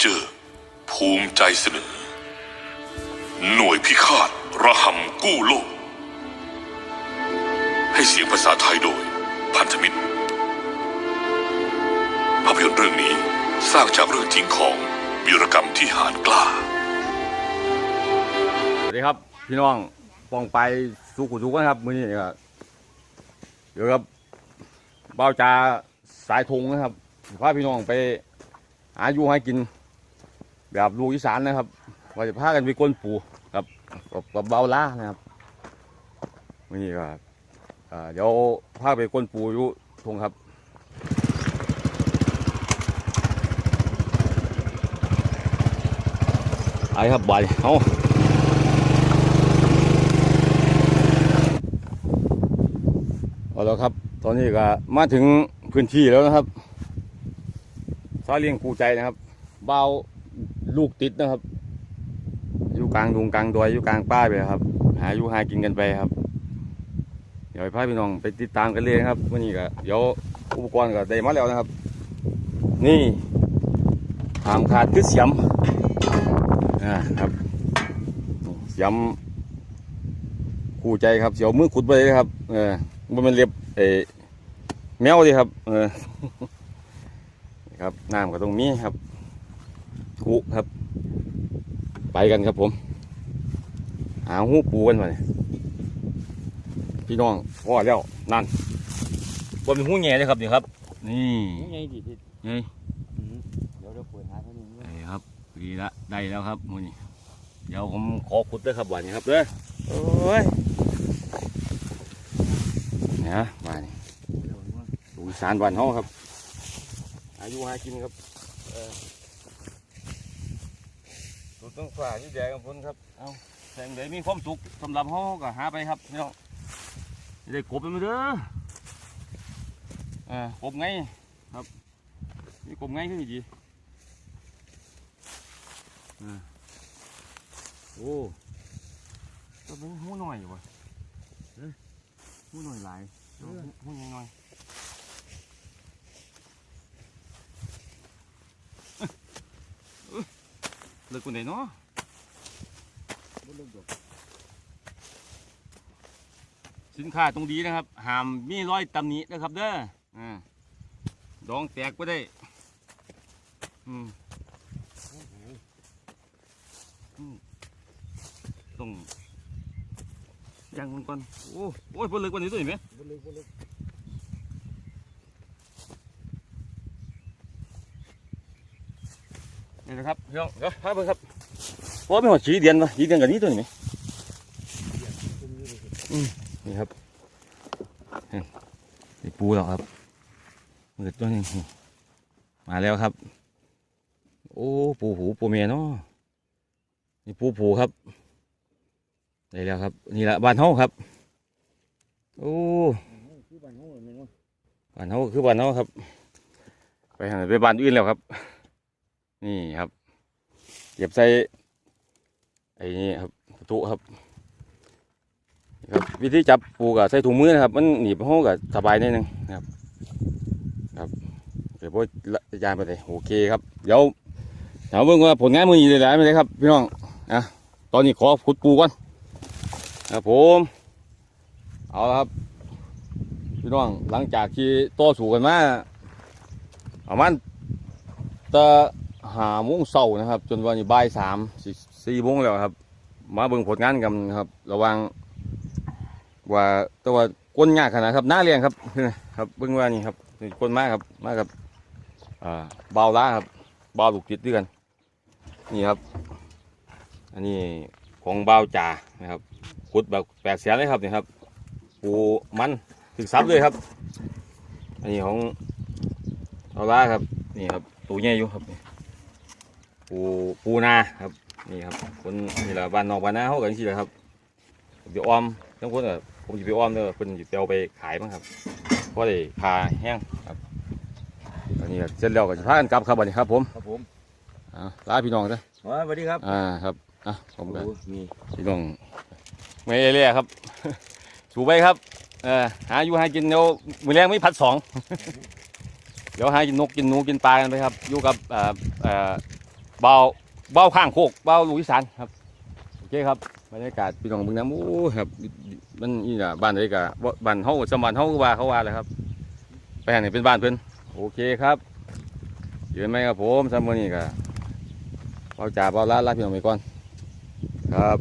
เจอร์ ภูมิใจเสนอ หน่วยพิฆาตระหำกู้โลก ให้เสียงภาษาไทยโดย พันธมิตร ภาพยนตร์เรื่องนี้สร้างจากเรื่องจริงของวีรกรรมที่หานกล้า สวัสดีครับ พี่น้องปองไปสู่ขุทุกคนครับมือนี้ก็เดี๋ยวครับเบ้าจาสายทงนะครับพาพี่น้องไปหาอยู่ให้กิน แบบลูกอีสานนะครับว่าจะพากันไปก้นปูครับกับกับเบาล่านะครับมื้อนี้ก็เอ่อเดี๋ยวพาไปก้นปูอยู่ทงครับไปครับบายเอาเอาแล้วครับ ตอนนี้ก็มาถึงพื้นที่แล้วนะครับซอยเลียงกูใจนะครับ เบา ลูกติดนะครับ อยู่กลางดงกลางดอยอยู่กลางป้ายไปครับ หาอยู่หากินกันไปครับเดี๋ยวพาพี่น้องไปติดตามกันเลยครับวันนี้ก็เดี๋ยวอุปกรณ์ก็ได้มาแล้วนะครับ นี่หามขาดคือเสียมอ่าครับเสียมคู่ใจครับเสียวมือขุดไปเลยครับเออมันเป็นเรียบเอแมวดีครับ เออครับน้ำก็ตรงนี้ครับ คุครับ ไปกันครับผมหาหูปูกันมาเนี่ยพี่น้องพ่อแล้วนั่นบนเป็นหูแง่เลยครับนี่ครับ นี่ไงดิทิศนี่เดี๋ยวเราเปิดหาเขาหนึ่งนี่ครับดีละได้แล้วครับมือนี้เดี๋ยวผมขอขุดด้วยครับวันนี้ครับเด้อโอ้ยเนี่ยมานี่ลูกอีสานบ้านเฮาครับ อายุหากินครับ เออตูกต้องฝ่าที่แดงกับพ้นครับ เอาแสงใดมีความสุขสำหรับเฮาก็หาไปครับพี่น้องจะได้กบไปมาเด้อเออกบไงครับนี่กบไงขึ้นดีเออโอ้ตัวนี้หูหน่อยอยู่วะเอ้ยหูหน่อยหลายเออหูหูใหญ่หน่อย เลิกคนไหนเนาะสินค้าตรงดีนะครับหามมีรอยตำหนินะครับเด้ออ่าดองแตกไปได้อืมอืมต้องยังมันก่อนโอ้โอ้ยพนเลิกวันนี้ตัวเห็นไหมบนเลยบนเลย นี่นะครับพี่น้องเดี๋ยวพาไปครับโอ้ไม่หัวสีเดียนวะสีเดียนกับนี้ตัวนี้ไหมคุมอยู่เลยนี่ครับนี่นี่ปูหรอกครับมือตัวนี้มาแล้วครับ โอ้ปูหูปูเมียเนาะนี่ปูผูครับได้แล้วครับ นี่แหละบ้านเฮาครับ โอ้คือบ้านห้องเลยมั้งบ้านเฮาคือบ้านเฮาครับ ไปหาไปบ้านอื่นแล้วครับ นี่ครับเก็บใส่ไอ้นี่ครับประตูครับครับ วิธีจับปูกับใส่ถุงมือนะครับ มันหนีบห้องกับสบายนิดนึงนะครับ ครับเดี๋ยวพอยยานไปเลยโอเคครับเดี๋ยวเดี๋ยวเบิ่งว่าผลงานมือนี้ได้ไหมเลยครับ พี่น้องนะตอนนี้ขอขุดปูก่อนครับผมเอาละครับ พี่น้องหลังจากที่ต่อสู้กันมาประมาณแตะ หาโมงเช้านะครับ จนวันนี้บ่ายสามสี่โมงแล้วครับ มาเบิ่งผลงานกันครับ ระวังว่าตัวก้นยากขนาดครับหน้าเรียงครับครับเบิ่งว่านี่ครับนี่ก้นมากครับมากับอ่าเบาล้าครับเบาลูกจิตด้วยกัน นี่ครับ อันนี้ของเบาจ่านะครับขุดแบบแปดแสนเลยครับนี่ครับปูมันถึงซับเลยครับ อันนี้ของเบาล้าครับ นี่ครับตัวใหญ่อยู่ครับนี่ ปูปูนาครับนี่ครับคนนี่แหละบ้านนอกบ้านนาเขากันสิแหละครับเดี๋ยวอ้อมทั้งคนอะผมจะไปอ้อมเด้อเพิ่นจะเอาไปขายมั้งครับเพราะได้คาแห้งครับอันนี้ก็เสร็จแล้วก็จะพากันกลับครับบัดนี้ครับ ผมครับผมอ่าลาพี่น้องเด้ออ๋อสวัสดีครับอ่าครับอะผมก็มีพี่น้องไม่เล่ครับสูไปครับเออหาอยู่หากินเดี๋ยวมื้อแรงไม่พัดสองเดี๋ยวหากินนกกินหนูกินปลากันไปครับอยู่กับเอ่อเอ่อ เบาเบาข้างโคกเบาลูกอีสานครับโอเคครับบรรยากาศพี่น้องเบิ่งน้ำโอ้ครับ มันนี่น่ะบ้านไหนกะบ้านเฮาสมบัติเฮาก็ว่าเขาว่าเลยครับไปทางนี่เป็นบ้านเพิ่นโอเคครับเยืนไหมครับผมสมบมื้อนี่ก็เบาจ่าเบาลาลาพี่น้องไปก่อนครับ